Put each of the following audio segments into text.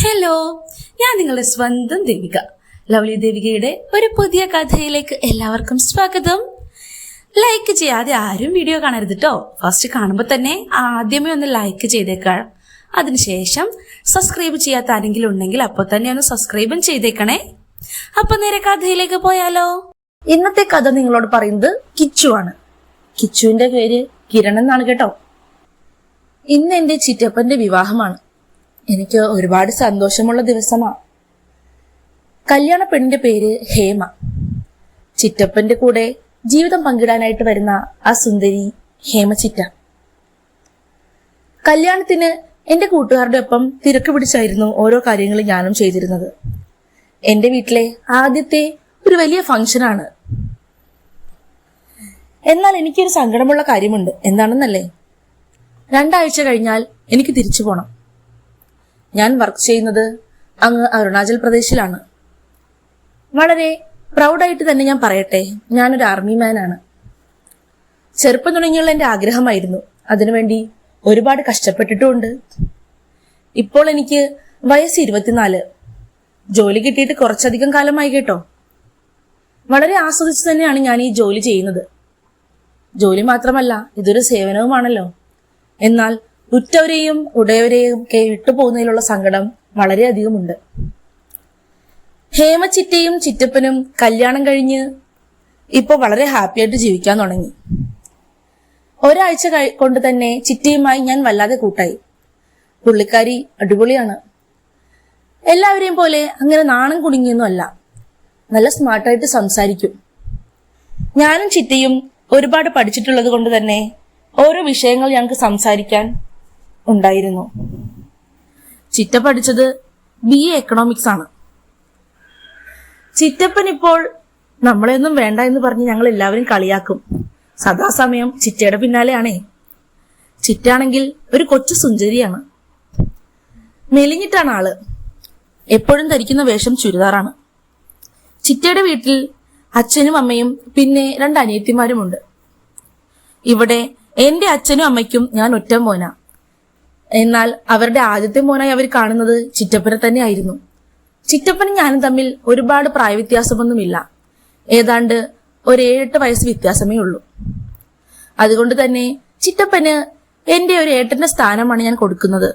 Hello ഞാൻ നിങ്ങളുടെ സ്വന്തം ദേവിക. ലവ്ലി ദേവികയുടെ ഒരു പുതിയ കഥയിലേക്ക് എല്ലാവർക്കും സ്വാഗതം. ലൈക്ക് ചെയ്യാതെ ആരും വീഡിയോ കാണരുത് കേട്ടോ ഫസ്റ്റ് കാണുമ്പോൾ തന്നെ ആദ്യമേ ഒന്ന് ലൈക്ക് ചെയ്തേക്കാം. അതിനുശേഷം സബ്സ്ക്രൈബ് ചെയ്യാത്ത ആരെങ്കിലും ഉണ്ടെങ്കിൽ അപ്പോൾ തന്നെ ഒന്ന് സബ്സ്ക്രൈബും ചെയ്തേക്കണേ. അപ്പൊ നേരെ കഥയിലേക്ക് പോയാലോ? ഇന്നത്തെ കഥ നിങ്ങളോട് പറയുന്നത് കിച്ചു ആണ്. കിച്ചുവിന്റെ പേര് കിരൺ എന്നാണ് കേട്ടോ. ഇന്ന് എന്റെ ചിറ്റപ്പന്റെ വിവാഹമാണ്. എനിക്ക് ഒരുപാട് സന്തോഷമുള്ള ദിവസമാ. കല്യാണ പെണ്ണിന്റെ പേര് ഹേമ. ചിറ്റപ്പന്റെ കൂടെ ജീവിതം പങ്കിടാനായിട്ട് വരുന്ന ആ സുന്ദരി ഹേമ ചിറ്റ. കല്യാണത്തിന് എന്റെ കൂട്ടുകാരുടെ ഒപ്പം തിരക്ക് പിടിച്ചായിരുന്നു ഓരോ കാര്യങ്ങളും ഞാനും ചെയ്തിരുന്നത്. എന്റെ വീട്ടിലെ ആദ്യത്തെ ഒരു വലിയ ഫംഗ്ഷനാണ്. എന്നാൽ എനിക്കൊരു സങ്കടമുള്ള കാര്യമുണ്ട്. എന്താണെന്നല്ലേ? രണ്ടാഴ്ച കഴിഞ്ഞാൽ എനിക്ക് തിരിച്ചു പോണം. ഞാൻ വർക്ക് ചെയ്യുന്നത് അങ്ങ് അരുണാചൽ പ്രദേശിലാണ്. വളരെ പ്രൗഡായിട്ട് തന്നെ ഞാൻ പറയട്ടെ ഞാനൊരു ആർമി മാനാണ്. ചെറുപ്പം തുടങ്ങിയുള്ള എന്റെ ആഗ്രഹമായിരുന്നു. അതിനുവേണ്ടി ഒരുപാട് കഷ്ടപ്പെട്ടിട്ടുമുണ്ട്. ഇപ്പോൾ എനിക്ക് വയസ്സ് ഇരുപത്തിനാല്. ജോലി കിട്ടിയിട്ട് കുറച്ചധികം കാലമായി കേട്ടോ. വളരെ ആസ്വദിച്ച് തന്നെയാണ് ഞാൻ ഈ ജോലി ചെയ്യുന്നത്. ജോലി മാത്രമല്ല ഇതൊരു സേവനവുമാണല്ലോ. എന്നാൽ ഉറ്റവരെയും ഉടയവരെയും ഒക്കെ വിട്ടുപോകുന്നതിലുള്ള സങ്കടം വളരെയധികമുണ്ട്. ഹേമചിറ്റയും ചിറ്റപ്പനും കല്യാണം കഴിഞ്ഞ് ഇപ്പോൾ വളരെ ഹാപ്പിയായിട്ട് ജീവിക്കാൻ തുടങ്ങി. ഒരാഴ്ച കൊണ്ട് തന്നെ ചിറ്റയുമായി ഞാൻ വല്ലാതെ കൂട്ടായി. പുള്ളിക്കാരി അടിപൊളിയാണ്. എല്ലാവരെയും പോലെ അങ്ങനെ നാണം കുടുങ്ങിയൊന്നുമല്ല. നല്ല സ്മാർട്ടായിട്ട് സംസാരിക്കും. ഞാനും ചിറ്റയും ഒരുപാട് പഠിച്ചിട്ടുള്ളത് കൊണ്ട് തന്നെ ഓരോ വിഷയങ്ങൾ ഞങ്ങൾക്ക് സംസാരിക്കാൻ ഉണ്ടായിരുന്നു. ചിറ്റ പഠിച്ചത് ബി എ എക്കണോമിക്സ് ആണ്. ചിറ്റപ്പൻ ഇപ്പോൾ നമ്മളെയൊന്നും വേണ്ട എന്ന് പറഞ്ഞ് ഞങ്ങൾ എല്ലാവരും കളിയാക്കും. സദാസമയം ചിറ്റയുടെ പിന്നാലെയാണേ. ചിറ്റാണെങ്കിൽ ഒരു കൊച്ചു സുന്ദരിയാണ്. മെലിഞ്ഞിട്ടാണ് ആൾ. എപ്പോഴും ധരിക്കുന്ന വേഷം ചുരിദാറാണ്. ചിറ്റയുടെ വീട്ടിൽ അച്ഛനും അമ്മയും പിന്നെ രണ്ട് അനിയത്തിമാരുമുണ്ട്. ഇവിടെ എന്റെ അച്ഛനും അമ്മയ്ക്കും ഞാൻ ഒറ്റ മോനാ എന്നാൽ അവരുടെ ആദ്യത്തെ മോനായി അവർ കാണുന്നത് ചിറ്റപ്പനെ തന്നെയായിരുന്നു. ചിറ്റപ്പനും ഞാനും തമ്മിൽ ഒരുപാട് പ്രായവ്യത്യാസമൊന്നുമില്ല. ഏതാണ്ട് ഒരു ഏഴെട്ട് വയസ്സ് വ്യത്യാസമേ ഉള്ളൂ. അതുകൊണ്ട് തന്നെ ചിറ്റപ്പന് എന്റെ ഒരു ഏട്ടന്റെ സ്ഥാനമാണ് ഞാൻ കൊടുക്കുന്നത്.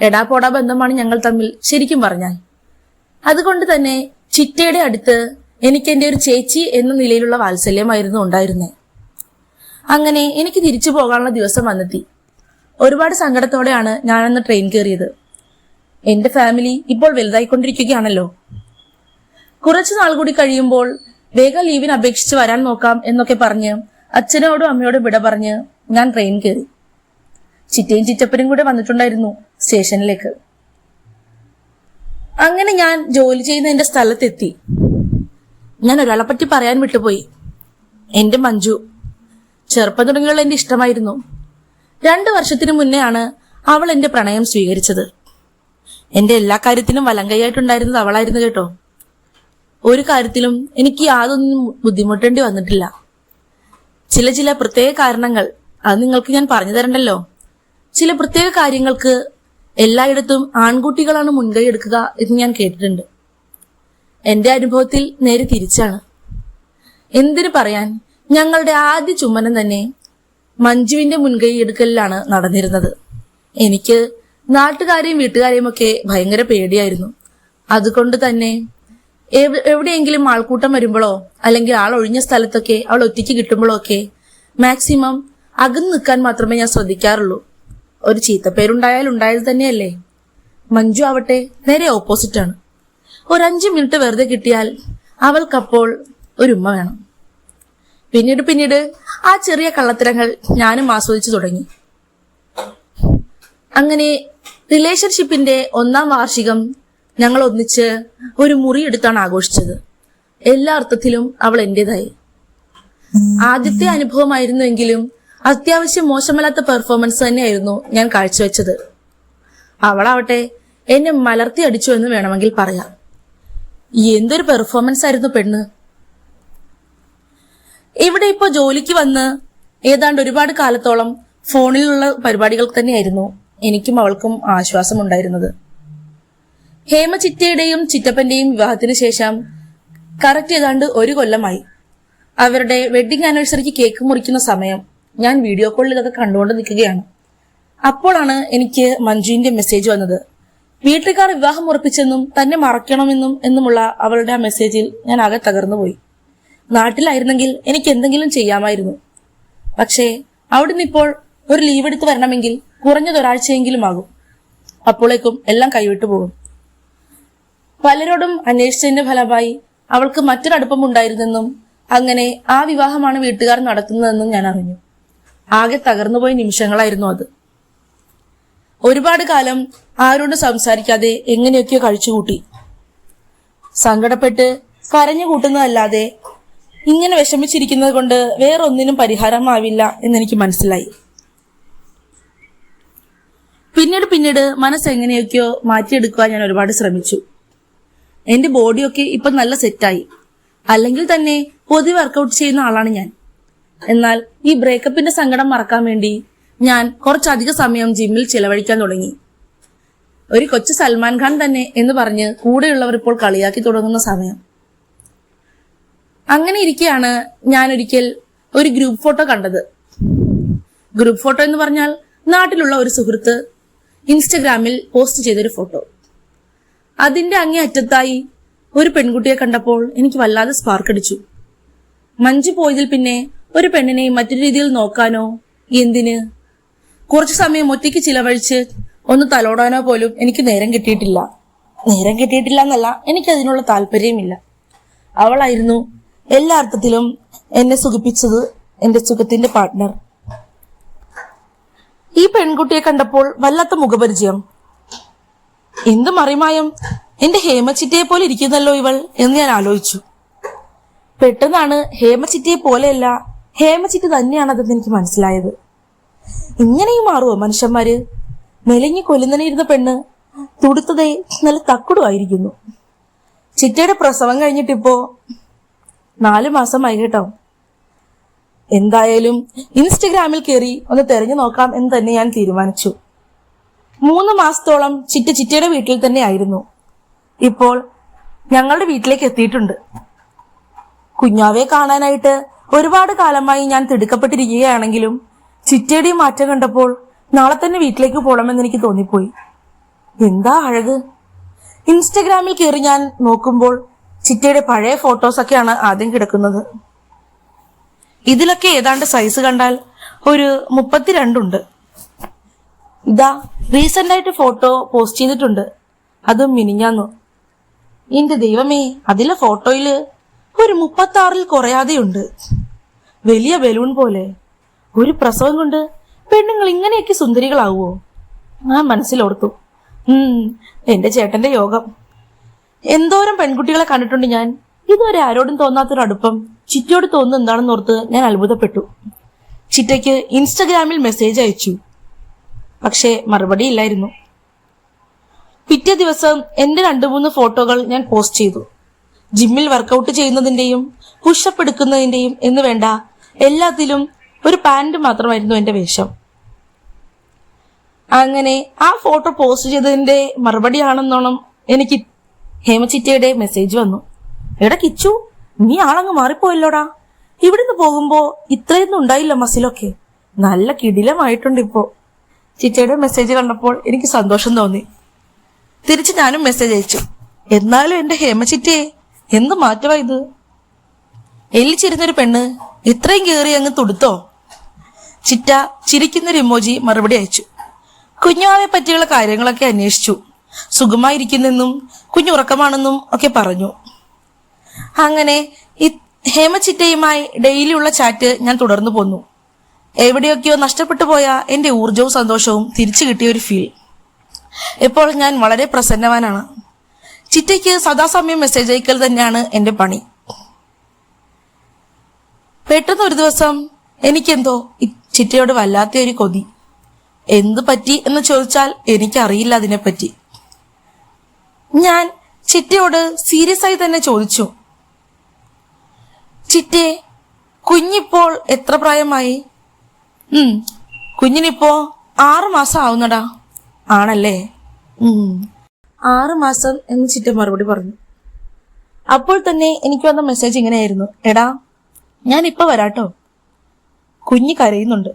എടാ പോടാ ബന്ധമാണ് ഞങ്ങൾ തമ്മിൽ ശരിക്കും പറഞ്ഞാൽ. അതുകൊണ്ട് തന്നെ ചിറ്റയുടെ അടുത്ത് എനിക്ക് എന്റെ ഒരു ചേച്ചി എന്ന നിലയിലുള്ള വാത്സല്യമായിരുന്നു ഉണ്ടായിരുന്നേ. അങ്ങനെ എനിക്ക് തിരിച്ചു പോകാനുള്ള ദിവസം വന്നെത്തി. ഒരുപാട് സങ്കടത്തോടെയാണ് ഞാനന്ന് ട്രെയിൻ കയറിയത് എന്റെ ഫാമിലി ഇപ്പോൾ വലുതായിക്കൊണ്ടിരിക്കുകയാണല്ലോ. കുറച്ചു നാൾ കൂടി കഴിയുമ്പോൾ വേഗം ലീവിന് അപേക്ഷിച്ച് വരാൻ നോക്കാം എന്നൊക്കെ പറഞ്ഞ് അച്ഛനോടും അമ്മയോടും വിട പറഞ്ഞ് ഞാൻ ട്രെയിൻ കയറി ചിറ്റയും ചിറ്റപ്പനും കൂടെ വന്നിട്ടുണ്ടായിരുന്നു സ്റ്റേഷനിലേക്ക്. അങ്ങനെ ഞാൻ ജോലി ചെയ്യുന്ന എന്റെ സ്ഥലത്തെത്തി. ഞാൻ ഒരാളെ പറ്റി പറയാൻ വിട്ടുപോയി. എന്റെ മഞ്ജു. ചെറുപ്പം തുടങ്ങിയുള്ള എന്റെ ഇഷ്ടമായിരുന്നു. രണ്ടു വർഷത്തിനു മുന്നെയാണ് അവൾ എന്റെ പ്രണയം സ്വീകരിച്ചത്. എന്റെ എല്ലാ കാര്യത്തിലും വലങ്കയായിട്ടുണ്ടായിരുന്നത് അവളായിരുന്നു കേട്ടോ. ഒരു കാര്യത്തിലും എനിക്ക് യാതൊന്നും ബുദ്ധിമുട്ടേണ്ടി വന്നിട്ടില്ല. ചില ചില പ്രത്യേക കാരണങ്ങൾ അത് നിങ്ങൾക്ക് ഞാൻ പറഞ്ഞു തരണ്ടല്ലോ. ചില പ്രത്യേക കാര്യങ്ങൾക്ക് എല്ലായിടത്തും ആൺകുട്ടികളാണ് മുൻകൈ എടുക്കുക എന്ന് ഞാൻ കേട്ടിട്ടുണ്ട്. എന്റെ അനുഭവത്തിൽ നേരെ തിരിച്ചാണ്. എന്തിനു പറയാൻ? ഞങ്ങളുടെ ആദ്യ ചുമനം തന്നെ മഞ്ജുവിന്റെ മുൻകൈ എടുക്കലിലാണ് നടന്നിരുന്നത്. എനിക്ക് നാട്ടുകാരെയും വീട്ടുകാരെയും ഒക്കെ ഭയങ്കര പേടിയായിരുന്നു. അതുകൊണ്ട് തന്നെ എവിടെയെങ്കിലും ആൾക്കൂട്ടം വരുമ്പോഴോ അല്ലെങ്കിൽ ആൾ ഒഴിഞ്ഞ സ്ഥലത്തൊക്കെ അവൾ ഒറ്റയ്ക്ക് കിട്ടുമ്പോഴോ ഒക്കെ മാക്സിമം അകന്ന് നിൽക്കാൻ മാത്രമേ ഞാൻ ശ്രദ്ധിക്കാറുള്ളൂ. ഒരു ചീത്തപ്പേരുണ്ടായാൽ ഉണ്ടായത് തന്നെയല്ലേ? മഞ്ജു ആവട്ടെ നേരെ ഓപ്പോസിറ്റ് ആണ് ഒരു അഞ്ച് മിനിറ്റ് വെറുതെ കിട്ടിയാൽ അവൾക്കപ്പോൾ ഒരു ഉമ്മ വേണം. പിന്നീട് പിന്നീട് ആ ചെറിയ കള്ളത്തരങ്ങൾ ഞാനും ആസ്വദിച്ചു തുടങ്ങി. അങ്ങനെ റിലേഷൻഷിപ്പിന്റെ ഒന്നാം വാർഷികം ഞങ്ങൾ ഒന്നിച്ച് ഒരു മുറി എടുത്താണ് ആഘോഷിച്ചത്. എല്ലാ അർത്ഥത്തിലും അവൾ എന്റേതായി. ആദ്യത്തെ അനുഭവമായിരുന്നുവെങ്കിലും അത്യാവശ്യം മോശമല്ലാത്ത പെർഫോമൻസ് തന്നെയായിരുന്നു ഞാൻ കാഴ്ചവെച്ചത്. അവളാവട്ടെ എന്നെ മലർത്തി അടിച്ചു എന്ന് വേണമെങ്കിൽ പറയാം. എന്തൊരു പെർഫോമൻസ് ആയിരുന്നു പെണ്ണ്. ഇവിടെ ഇപ്പോ ജോലിക്ക് വന്ന്? ഏതാണ്ട് ഒരുപാട് കാലത്തോളം ഫോണിലുള്ള പരിപാടികൾ തന്നെയായിരുന്നു എനിക്കും അവൾക്കും ആശ്വാസം ഉണ്ടായിരുന്നത് ഹേമ ചിറ്റയുടെയും ചിറ്റപ്പന്റെയും വിവാഹത്തിന് ശേഷം കറക്റ്റ് ഏതാണ്ട് ഒരു കൊല്ലമായി. അവരുടെ വെഡിങ് ആനിവേഴ്സറിക്ക് കേക്ക് മുറിക്കുന്ന സമയം ഞാൻ വീഡിയോ കോളിൽ ഇതൊക്കെ കണ്ടുകൊണ്ട് നിൽക്കുകയാണ്. അപ്പോഴാണ് എനിക്ക് മഞ്ജുവിന്റെ മെസ്സേജ് വന്നത്. വീട്ടുകാർ വിവാഹം ഉറപ്പിച്ചെന്നും തന്നെ മറക്കണമെന്നും എന്നുമുള്ള അവളുടെ ആ മെസ്സേജിൽ ഞാൻ ആകെ തകർന്നു പോയി നാട്ടിലായിരുന്നെങ്കിൽ എനിക്ക് എന്തെങ്കിലും ചെയ്യാമായിരുന്നു. പക്ഷേ അവിടുന്ന് ഇപ്പോൾ ഒരു ലീവ് എടുത്ത് വരണമെങ്കിൽ കുറഞ്ഞത് ഒരാഴ്ചയെങ്കിലും ആകും അപ്പോഴേക്കും എല്ലാം കൈവിട്ടു പോകും. പലരോടും അന്വേഷിച്ചതിന്റെ ഫലമായി അവൾക്ക് മറ്റൊരടുപ്പം ഉണ്ടായിരുന്നെന്നും അങ്ങനെ ആ വിവാഹമാണ് വീട്ടുകാർ നടത്തുന്നതെന്നും ഞാൻ അറിഞ്ഞു. ആകെ തകർന്നുപോയ നിമിഷങ്ങളായിരുന്നു അത്. ഒരുപാട് കാലം ആരോടും സംസാരിക്കാതെ എങ്ങനെയൊക്കെയോ കഴിച്ചുകൂട്ടി. സങ്കടപ്പെട്ട് കരഞ്ഞു കൂട്ടുന്നതല്ലാതെ ഇങ്ങനെ വിഷമിച്ചിരിക്കുന്നത് കൊണ്ട് വേറൊന്നിനും പരിഹാരമാവില്ല എന്നെനിക്ക് മനസ്സിലായി. പിന്നീട് പിന്നീട് മനസ്സ് എങ്ങനെയൊക്കെയോ മാറ്റിയെടുക്കുവാൻ ഞാൻ ഒരുപാട് ശ്രമിച്ചു. എന്റെ ബോഡിയൊക്കെ ഇപ്പൊ നല്ല സെറ്റായി. അല്ലെങ്കിൽ തന്നെ പൊതുവെ വർക്കൗട്ട് ചെയ്യുന്ന ആളാണ് ഞാൻ. എന്നാൽ ഈ ബ്രേക്കപ്പിന്റെ സങ്കടം മറക്കാൻ വേണ്ടി ഞാൻ കുറച്ചധിക സമയം ജിമ്മിൽ ചിലവഴിക്കാൻ തുടങ്ങി. ഒരു കൊച്ചു സൽമാൻ ഖാൻ തന്നെ എന്ന് പറഞ്ഞ് കൂടെയുള്ളവർ ഇപ്പോൾ കളിയാക്കി തുടങ്ങുന്ന സമയം. അങ്ങനെ ഇരിക്കെയാണ് ഞാൻ ഒരിക്കൽ ഒരു ഗ്രൂപ്പ് ഫോട്ടോ കണ്ടത്. ഗ്രൂപ്പ് ഫോട്ടോ എന്ന് പറഞ്ഞാൽ നാട്ടിലുള്ള ഒരു സുഹൃത്ത് ഇൻസ്റ്റഗ്രാമിൽ പോസ്റ്റ് ചെയ്തൊരു ഫോട്ടോ അതിന്റെ അങ്ങേ അറ്റത്തായി ഒരു പെൺകുട്ടിയെ കണ്ടപ്പോൾ എനിക്ക് വല്ലാതെ സ്പാർക്ക് അടിച്ചു. മഞ്ജു പോയതിൽ പിന്നെ ഒരു പെണ്ണിനെ മറ്റൊരു രീതിയിൽ നോക്കാനോ എന്തിന്? കുറച്ചു സമയം ഒറ്റയ്ക്ക് ചിലവഴിച്ച് ഒന്ന് തലോടാനോ പോലും എനിക്ക് നേരം കിട്ടിയിട്ടില്ല. നേരം കിട്ടിയിട്ടില്ല എന്നല്ല എനിക്ക് അതിനുള്ള താല്പര്യമില്ല. അവളായിരുന്നു എല്ലാ അർത്ഥത്തിലും എന്നെ സുഖിപ്പിച്ചത് എന്റെ സുഖത്തിന്റെ പാർട്ട്ണർ ഈ പെൺകുട്ടിയെ കണ്ടപ്പോൾ വല്ലാത്ത മുഖപരിചയം. എന്ത് മറിമായം? എന്റെ ഹേമച്ചിറ്റയെ പോലെ ഇരിക്കുന്നല്ലോ ഇവൾ എന്ന് ഞാൻ ആലോചിച്ചു. പെട്ടെന്നാണ് ഹേമച്ചിറ്റയെ പോലെയല്ല ഹേമച്ചിറ്റ് തന്നെയാണതെന്ന് എനിക്ക് മനസ്സിലായത്. ഇങ്ങനെയും മാറുമോ മനുഷ്യന്മാര്? മെലിഞ്ഞു കൊല്ലുന്നതിനിരുന്ന പെണ്ണ് തുടുത്തതേ നല്ല തക്കുടുമായിരിക്കുന്നു ചിറ്റയുടെ പ്രസവം കഴിഞ്ഞിട്ടിപ്പോ നാല് മാസമായി കേട്ടോ. എന്തായാലും ഇൻസ്റ്റഗ്രാമിൽ കയറി ഒന്ന് തെരഞ്ഞു നോക്കാം എന്ന് തന്നെ ഞാൻ തീരുമാനിച്ചു. മൂന്ന് മാസത്തോളം ചിറ്റ ചിറ്റയുടെ വീട്ടിൽ തന്നെ ആയിരുന്നു. ഇപ്പോൾ ഞങ്ങളുടെ വീട്ടിലേക്ക് എത്തിയിട്ടുണ്ട്. കുഞ്ഞാവെ കാണാനായിട്ട് ഒരുപാട് കാലമായി ഞാൻ തിടുക്കപ്പെട്ടിരിക്കുകയാണെങ്കിലും ചിറ്റയുടെയും മാറ്റം കണ്ടപ്പോൾ നാളെ തന്നെ വീട്ടിലേക്ക് പോകണമെന്ന് എനിക്ക് തോന്നിപ്പോയി. എന്താ അഴക്? ഇൻസ്റ്റഗ്രാമിൽ കയറി ഞാൻ നോക്കുമ്പോൾ ചിറ്റയുടെ പഴയ ഫോട്ടോസൊക്കെയാണ് ആദ്യം കിടക്കുന്നത്. ഇതിലൊക്കെ ഏതാണ്ട് സൈസ് കണ്ടാൽ ഒരു മുപ്പത്തിരണ്ടുണ്ട്. ഇതാ റീസെന്റ് ആയിട്ട് ഫോട്ടോ പോസ്റ്റ് ചെയ്തിട്ടുണ്ട്. അതും മിനിഞ്ഞാന്നു. എന്റെ ദൈവമേ അതിലെ ഫോട്ടോയിൽ ഒരു മുപ്പത്തി ആറിൽ കുറയാതെയുണ്ട്. വലിയ ബലൂൺ പോലെ. ഒരു പ്രസവം കൊണ്ട് പെണ്ണുങ്ങൾ ഇങ്ങനെയൊക്കെ സുന്ദരികളാവുമോ ഞാൻ മനസ്സിലോർത്തു. ഉം എന്റെ ചേട്ടന്റെ യോഗം. എന്തോരം പെൺകുട്ടികളെ കണ്ടിട്ടുണ്ട് ഞാൻ. ഇതുവരെ ആരോടും തോന്നാത്തൊരടുപ്പം ചിറ്റയോട് തോന്നുന്നത് എന്താണെന്ന് ഓർത്ത് ഞാൻ അത്ഭുതപ്പെട്ടു. ചിറ്റയ്ക്ക് ഇൻസ്റ്റഗ്രാമിൽ മെസ്സേജ് അയച്ചു. പക്ഷേ മറുപടി ഇല്ലായിരുന്നു. പിറ്റേ ദിവസം എന്റെ രണ്ടു മൂന്ന് ഫോട്ടോകൾ ഞാൻ പോസ്റ്റ് ചെയ്തു. ജിമ്മിൽ വർക്കൗട്ട് ചെയ്യുന്നതിന്റെയും പുഷപ്പ് എടുക്കുന്നതിന്റെയും എന്ന് വേണ്ട എല്ലാത്തിലും ഒരു പാന്റ് മാത്രമായിരുന്നു എന്റെ വേഷം. അങ്ങനെ ആ ഫോട്ടോ പോസ്റ്റ് ചെയ്തതിന്റെ മറുപടിയാണെന്നോണം എനിക്ക് ഹേമചിറ്റയുടെ മെസ്സേജ് വന്നു. എടാ കിച്ചു നീ ആളങ്ങ് മാറിപ്പോയല്ലോടാ. ഇവിടുന്ന് പോകുമ്പോ ഇത്രയൊന്നും ഉണ്ടായില്ല മസിലൊക്കെ. നല്ല കിടിലമായിട്ടുണ്ട് ഇപ്പോ. ചിറ്റയുടെ മെസ്സേജ് കണ്ടപ്പോൾ എനിക്ക് സന്തോഷം തോന്നി. തിരിച്ച് ഞാനും മെസ്സേജ് അയച്ചു. എന്നാലും എന്റെ ഹേമചിറ്റയെ എന്ത് മാറ്റമാ ഇത്? എല്ലിച്ചിരുന്നൊരു പെണ്ണ് ഇത്രയും കയറി അങ്ങ് തുടുത്തോ? ചിറ്റ ചിരിക്കുന്നൊരു ഇമോജി മറുപടി അയച്ചു. കുഞ്ഞുമാവെ പറ്റിയുള്ള കാര്യങ്ങളൊക്കെ അന്വേഷിച്ചു. സുഖമായിരിക്കുന്നെന്നും കുഞ്ഞുറക്കമാണെന്നും ഒക്കെ പറഞ്ഞു. അങ്ങനെ ഹേമചിറ്റയുമായി ഡെയിലിയുള്ള ചാറ്റ് ഞാൻ തുടർന്നു പോന്നു. എവിടെയൊക്കെയോ നഷ്ടപ്പെട്ടു പോയ എന്റെ ഊർജവും സന്തോഷവും തിരിച്ചു കിട്ടിയ ഒരു ഫീൽ ഇപ്പോൾ ഞാൻ വളരെ പ്രസന്നവാനാണ്. ചിറ്റയ്ക്ക് സദാസമയം മെസ്സേജ് അയക്കൽ തന്നെയാണ് എന്റെ പണി. പെട്ടെന്ന് ഒരു ദിവസം എനിക്കെന്തോ ചിറ്റയോട് വല്ലാത്ത ഒരു കൊതി. എന്ത് പറ്റി എന്ന് ചോദിച്ചാൽ എനിക്കറിയില്ല അതിനെപ്പറ്റി. ഞാൻ ചിറ്റയോട് സീരിയസ് ആയി തന്നെ ചോദിച്ചു. ചിറ്റെ കുഞ്ഞിപ്പോൾ എത്ര പ്രായമായി? ഉം കുഞ്ഞിനിപ്പോ ആറു മാസം ആവുന്നടാ. ആണല്ലേ? ഉം. ആറു മാസം എന്ന് ചിറ്റ മറുപടി പറഞ്ഞു. അപ്പോൾ തന്നെ എനിക്ക് വന്ന മെസ്സേജ് ഇങ്ങനെയായിരുന്നു. എടാ ഞാൻ ഇപ്പൊ വരാട്ടോ. കുഞ്ഞ് കരയുന്നുണ്ട്.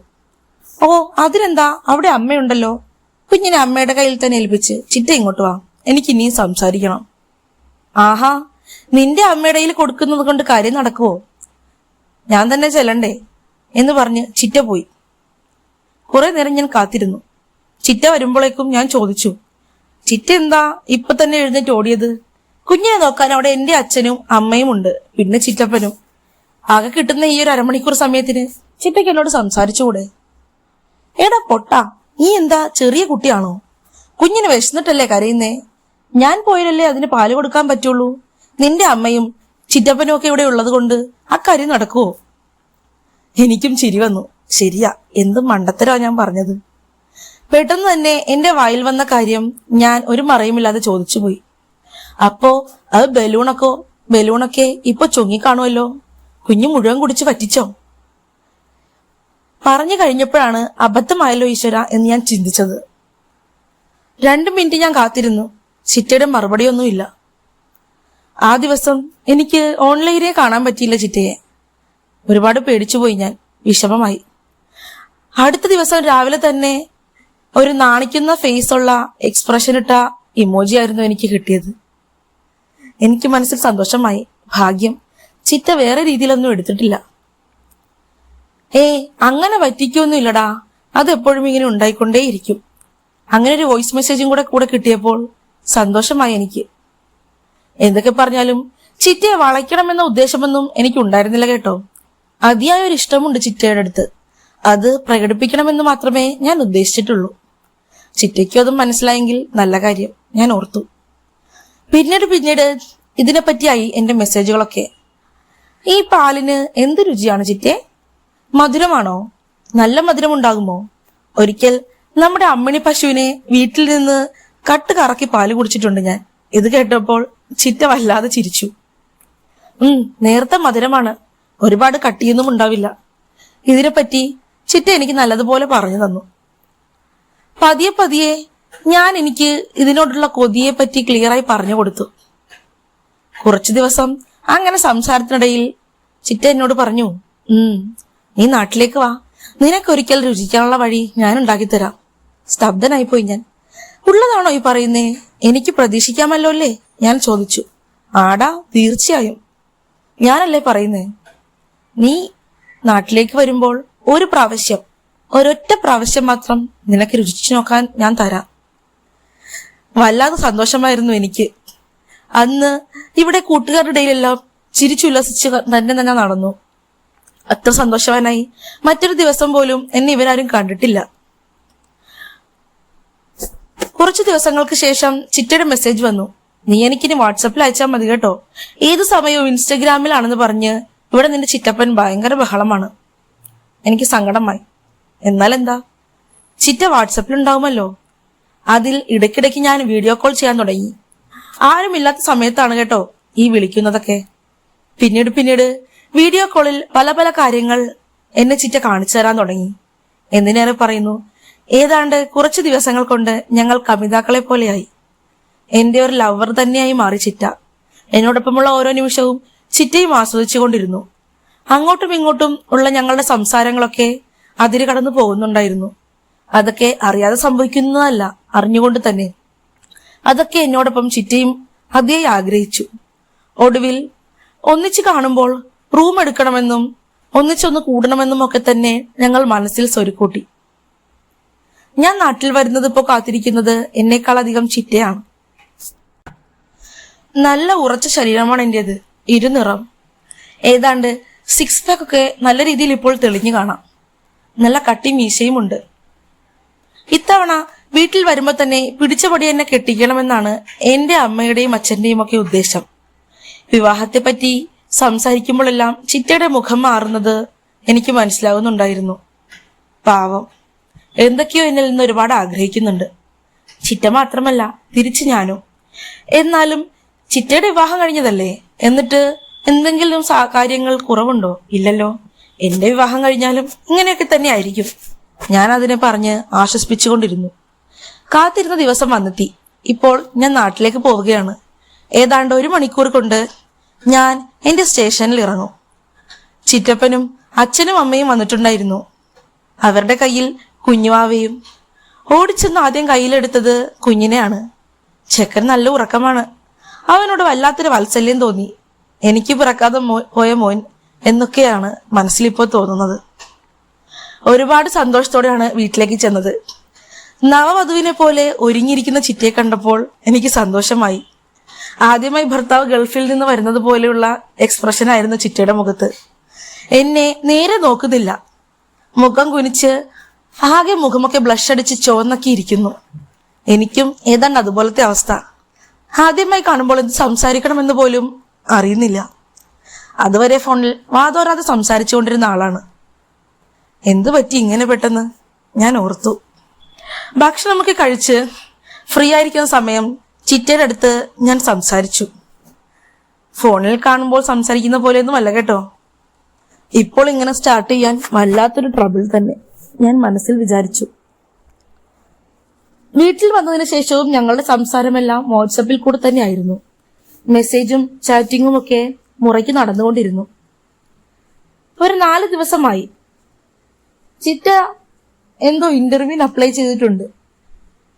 ഓ അതിനെന്താ? അവിടെ അമ്മയുണ്ടല്ലോ. കുഞ്ഞിനെ അമ്മയുടെ കയ്യിൽ തന്നെ ഏൽപ്പിച്ച് ചിറ്റ ഇങ്ങോട്ട് വാ. എനിക്ക് ഇനിയും സംസാരിക്കണം. ആഹാ നിന്റെ അമ്മയുടെ കയ്യിൽ കൊടുക്കുന്നത് കൊണ്ട് കാര്യം നടക്കുവോ? ഞാൻ തന്നെ ചെല്ലണ്ടേ? എന്ന് പറഞ്ഞ് ചിറ്റ പോയി. കുറെ നേരം ഞാൻ കാത്തിരുന്നു. ചിറ്റ വരുമ്പോഴേക്കും ഞാൻ ചോദിച്ചു ചിറ്റ എന്താ ഇപ്പൊ തന്നെ എഴുന്നേറ്റ് ഓടിയത്? കുഞ്ഞിനെ നോക്കാൻ അവിടെ എന്റെ അച്ഛനും അമ്മയും ഉണ്ട് പിന്നെ ചിറ്റപ്പനും. ആകെ കിട്ടുന്ന ഈ ഒരു അരമണിക്കൂർ സമയത്തിന് ചിറ്റയ്ക്ക് എന്നോട് സംസാരിച്ചുകൂടെ? എടാ പൊട്ടാ നീ എന്താ ചെറിയ കുട്ടിയാണോ? കുഞ്ഞിന് വിശന്നിട്ടല്ലേ കരയുന്നേ? ഞാൻ പോയാലല്ലേ അതിന് പാൽ കൊടുക്കാൻ പറ്റുള്ളൂ? നിന്റെ അമ്മയും ചിറ്റപ്പനും ഒക്കെ ഇവിടെ ഉള്ളത് കൊണ്ട് അക്കാര്യം നടക്കുവോ? എനിക്കും ചിരി വന്നു. ശരിയാ എന്ത് മണ്ടത്തരാ ഞാൻ പറഞ്ഞത്. പെട്ടെന്ന് തന്നെ എന്റെ വായിൽ വന്ന കാര്യം ഞാൻ ഒരു മറയുമില്ലാതെ ചോദിച്ചു പോയി അപ്പോ അത് ബലൂണൊക്കെ ബലൂണൊക്കെ ഇപ്പൊ ചൊങ്ങിക്കാണുമല്ലോ? കുഞ്ഞു മുഴുവൻ കുടിച്ച് പറ്റിച്ചോ? പറഞ്ഞു കഴിഞ്ഞപ്പോഴാണ് അബദ്ധമായല്ലോ ഈശ്വര എന്ന് ഞാൻ ചിന്തിച്ചത്. രണ്ടു മിനിറ്റ് ഞാൻ കാത്തിരുന്നു. ചിറ്റയുടെ മറുപടിയൊന്നുമില്ല ആ ദിവസം എനിക്ക് ഓൺലൈനെ കാണാൻ പറ്റിയില്ല ചിറ്റയെ. ഒരുപാട് പേടിച്ചുപോയി ഞാൻ. വിഷമമായി. അടുത്ത ദിവസം രാവിലെ തന്നെ ഒരു നാണിക്കുന്ന ഫേസ് ഉള്ള എക്സ്പ്രഷൻ ഇട്ട ഇമോജി ആയിരുന്നു എനിക്ക് കിട്ടിയത്. എനിക്ക് മനസ്സിൽ സന്തോഷമായി. ഭാഗ്യം. ചിറ്റ വേറെ രീതിയിലൊന്നും എടുത്തിട്ടില്ല. ഏ അങ്ങനെ പറ്റിക്കൊന്നും ഇല്ലടാ. അത് എപ്പോഴും ഇങ്ങനെ ഉണ്ടായിക്കൊണ്ടേയിരിക്കും. അങ്ങനെ ഒരു വോയിസ് മെസ്സേജും കൂടെ കൂടെ കിട്ടിയപ്പോൾ സന്തോഷമായി എനിക്ക്. എന്തൊക്കെ പറഞ്ഞാലും ചിറ്റയെ വളയ്ക്കണമെന്ന ഉദ്ദേശമൊന്നും എനിക്ക് ഉണ്ടായിരുന്നില്ല കേട്ടോ. അതിയായ ഒരു ഇഷ്ടമുണ്ട് ചിറ്റയുടെ അടുത്ത്. അത് പ്രകടിപ്പിക്കണമെന്ന് മാത്രമേ ഞാൻ ഉദ്ദേശിച്ചിട്ടുള്ളൂ. ചിറ്റയ്ക്കും അതും മനസ്സിലായെങ്കിൽ നല്ല കാര്യം ഞാൻ ഓർത്തു. പിന്നീട് പിന്നീട് ഇതിനെപ്പറ്റിയായി എന്റെ മെസ്സേജുകളൊക്കെ. ഈ പാലിന് എന്ത് രുചിയാണ് ചിറ്റെ? മധുരമാണോ? നല്ല മധുരം ഉണ്ടാകുമോ ഒരിക്കൽ നമ്മുടെ അമ്മിണി പശുവിനെ വീട്ടിൽ നിന്ന് കട്ട് കറക്കി പാൽ കുടിച്ചിട്ടുണ്ട് ഞാൻ. ഇത് കേട്ടപ്പോൾ ചിറ്റ വല്ലാതെ ചിരിച്ചു. ഉം നേരത്തെ മധുരമാണ്. ഒരുപാട് കട്ടിയൊന്നും ഉണ്ടാവില്ല. ഇതിനെപ്പറ്റി ചിറ്റ എനിക്ക് നല്ലതുപോലെ പറഞ്ഞു തന്നു. പതിയെ പതിയെ ഞാൻ എനിക്ക് ഇതിനോടുള്ള കൊതിയെ പറ്റി ക്ലിയറായി പറഞ്ഞു കൊടുത്തു. കുറച്ചു ദിവസം അങ്ങനെ സംസാരത്തിനിടയിൽ ചിറ്റ എന്നോട് പറഞ്ഞു ഉം നീ നാട്ടിലേക്ക് വാ. നിനക്കൊരിക്കൽ രുചിക്കാനുള്ള വഴി ഞാൻ ഉണ്ടാക്കിത്തരാം. സ്തബ്ധനായിപ്പോയി ഞാൻ. ഉള്ളതാണോ ഈ പറയുന്നേ? എനിക്ക് പ്രതീക്ഷിക്കാമല്ലോ അല്ലേ? ഞാൻ ചോദിച്ചു. ആടാ തീർച്ചയായും. ഞാനല്ലേ പറയുന്നേ? നീ നാട്ടിലേക്ക് വരുമ്പോൾ ഒരു പ്രാവശ്യം ഒരൊറ്റ പ്രാവശ്യം മാത്രം നിനക്ക് രുചിച്ചു നോക്കാൻ ഞാൻ തരാം. വല്ലാതെ സന്തോഷമായിരുന്നു എനിക്ക്. അന്ന് ഇവിടെ കൂട്ടുകാരുടെ ഇടയിലെല്ലാം ചിരിച്ചുല്ലസിച്ച് തന്നെ തന്നെ നടന്നു. അത്ര സന്തോഷവാനായി മറ്റൊരു ദിവസം പോലും എന്നെ ഇവരാരും കണ്ടിട്ടില്ല. കുറച്ചു ദിവസങ്ങൾക്ക് ശേഷം ചിറ്റയുടെ മെസ്സേജ് വന്നു. നീ എനിക്കിനി വാട്സപ്പിൽ അയച്ചാൽ മതി കേട്ടോ. ഏത് സമയവും ഇൻസ്റ്റഗ്രാമിലാണെന്ന് പറഞ്ഞ് ഇവിടെ നിന്റെ ചിറ്റപ്പൻ ഭയങ്കര ബഹളമാണ്. എനിക്ക് സങ്കടമായി. എന്നാൽ എന്താ ചിറ്റ വാട്സപ്പിൽ ഉണ്ടാവുമല്ലോ അതിൽ ഇടയ്ക്കിടയ്ക്ക് ഞാൻ വീഡിയോ കോൾ ചെയ്യാൻ തുടങ്ങി. ആരുമില്ലാത്ത സമയത്താണ് കേട്ടോ ഈ വിളിക്കുന്നതൊക്കെ. പിന്നീട് പിന്നീട് വീഡിയോ കോളിൽ പല പല കാര്യങ്ങൾ എന്നെ ചിറ്റ കാണിച്ചു തരാൻ തുടങ്ങി. എന്തിനേറെ പറയുന്നു ഏതാണ്ട് കുറച്ച് ദിവസങ്ങൾ കൊണ്ട് ഞങ്ങൾ കമിതാക്കളെ പോലെയായി. എന്റെ ഒരു ലവർ തന്നെയായി മാറി ചിറ്റ. എന്നോടൊപ്പമുള്ള ഓരോ നിമിഷവും ചിറ്റയും ആസ്വദിച്ചുകൊണ്ടിരുന്നു. അങ്ങോട്ടും ഇങ്ങോട്ടും ഉള്ള ഞങ്ങളുടെ സംസാരങ്ങളൊക്കെ അതിര് കടന്നു പോകുന്നുണ്ടായിരുന്നു. അതൊക്കെ അറിയാതെ സംഭവിക്കുന്നതല്ല അറിഞ്ഞുകൊണ്ട് തന്നെ. അതൊക്കെ എന്നോടൊപ്പം ചിറ്റയും അതിയായി ആഗ്രഹിച്ചു. ഒടുവിൽ ഒന്നിച്ചു കാണുമ്പോൾ റൂം എടുക്കണമെന്നും ഒന്നിച്ചൊന്ന് കൂടണമെന്നും ഒക്കെ തന്നെ ഞങ്ങൾ മനസ്സിൽ സ്വരുക്കൂട്ടി. ഞാൻ നാട്ടിൽ വരുന്നത് ഇപ്പോൾ കാത്തിരിക്കുന്നത് എന്നേക്കാളധികം ചിറ്റയാണ് നല്ല ഉറച്ച ശരീരമാണ് എന്റേത്. ഇരുനിറം. ഏതാണ്ട് സിക്സ് പാക്ക് ഒക്കെ നല്ല രീതിയിൽ ഇപ്പോൾ തെളിഞ്ഞു കാണാം. നല്ല കട്ടി മീശയും ഉണ്ട്. ഇത്തവണ വീട്ടിൽ വരുമ്പോൾ തന്നെ പിടിച്ചപടി എന്നെ കെട്ടിക്കണമെന്നാണ് എന്റെ അമ്മയുടെയും അച്ഛന്റെയും ഒക്കെ ഉദ്ദേശം. വിവാഹത്തെപ്പറ്റി സംസാരിക്കുമ്പോഴെല്ലാം ചിറ്റയുടെ മുഖം മാറുന്നത് എനിക്ക് മനസ്സിലാവുന്നുണ്ടായിരുന്നു. പാവം. എന്തൊക്കെയോ എന്നിൽ നിന്ന് ഒരുപാട് ആഗ്രഹിക്കുന്നുണ്ട്. ചിറ്റ മാത്രമല്ല തിരിച്ചു ഞാനോ. എന്നാലും ചിറ്റയുടെ വിവാഹം കഴിഞ്ഞതല്ലേ? എന്നിട്ട് എന്തെങ്കിലും സാകാര്യങ്ങൾ കുറവുണ്ടോ? ഇല്ലല്ലോ. എന്റെ വിവാഹം കഴിഞ്ഞാലും ഇങ്ങനെയൊക്കെ തന്നെ ആയിരിക്കും. ഞാൻ അതിനെ പറഞ്ഞ് ആശ്വസിപ്പിച്ചുകൊണ്ടിരുന്നു. കാത്തിരുന്ന ദിവസം വന്നെത്തി. ഇപ്പോൾ ഞാൻ നാട്ടിലേക്ക് പോവുകയാണ്. ഏതാണ്ട് ഒരു മണിക്കൂർ കൊണ്ട് ഞാൻ എന്റെ സ്റ്റേഷനിൽ ഇറങ്ങും. ചിറ്റപ്പനും അച്ഛനും അമ്മയും വന്നിട്ടുണ്ടായിരുന്നു. അവരുടെ കയ്യിൽ കുഞ്ഞുവാവയും ഓടിച്ചെന്ന് ആദ്യം കയ്യിലെടുത്തത് കുഞ്ഞിനെയാണ്. ചെക്കൻ നല്ല ഉറക്കമാണ്. അവനോട് വല്ലാത്തൊരു വാത്സല്യം തോന്നി. എനിക്ക് പിറക്കാതെ പോയ മോൻ എന്നൊക്കെയാണ് മനസ്സിലിപ്പോൾ തോന്നുന്നത്. ഒരുപാട് സന്തോഷത്തോടെയാണ് വീട്ടിലേക്ക് ചെന്നത്. നവവധുവിനെ പോലെ ഒരുങ്ങിയിരിക്കുന്ന ചിറ്റയെ കണ്ടപ്പോൾ എനിക്ക് സന്തോഷമായി. ആദ്യമായി ഭർത്താവ് ഗൾഫിൽ നിന്ന് വരുന്നത് പോലെയുള്ള എക്സ്പ്രഷൻ ആയിരുന്നു ചിറ്റയുടെ മുഖത്ത്. എന്നെ നേരെ നോക്കുന്നില്ല. മുഖം കുനിച്ച് ആകെ മുഖമൊക്കെ ബ്ലഷ് അടിച്ച് ചുവന്നൊക്കെ ഇരിക്കുന്നു. എനിക്കും ഏതാണ്ട് അതുപോലത്തെ അവസ്ഥ. ആദ്യമായി കാണുമ്പോൾ എന്ത് സംസാരിക്കണമെന്ന് പോലും അറിയുന്നില്ല. അതുവരെ ഫോണിൽ വാതോരാതെ സംസാരിച്ചുകൊണ്ടിരുന്ന ആളാണ്. എന്തു പറ്റി ഇങ്ങനെ പെട്ടെന്ന്? ഞാൻ ഓർത്തു. ഭക്ഷണമൊക്കെ കഴിച്ച് ഫ്രീ ആയിരിക്കുന്ന സമയം ചിറ്റയുടെ അടുത്ത് ഞാൻ സംസാരിച്ചു. ഫോണിൽ കാണുമ്പോൾ സംസാരിക്കുന്ന പോലെയൊന്നും അല്ല കേട്ടോ. ഇപ്പോൾ ഇങ്ങനെ സ്റ്റാർട്ട് ചെയ്യാൻ വല്ലാത്തൊരു ട്രബിൾ തന്നെ. ഞാൻ മനസ്സിൽ വിചാരിച്ചു. വീട്ടിൽ വന്നതിന് ശേഷവും ഞങ്ങളുടെ സംസാരമെല്ലാം വാട്സപ്പിൽ കൂടെ തന്നെയായിരുന്നു. മെസ്സേജും ചാറ്റിങ്ങും ഒക്കെ മുറയ്ക്ക് നടന്നുകൊണ്ടിരുന്നു. ഒരു നാല് ദിവസമായി. ചിറ്റ എന്തോ ഇന്റർവ്യൂവിന് അപ്ലൈ ചെയ്തിട്ടുണ്ട്.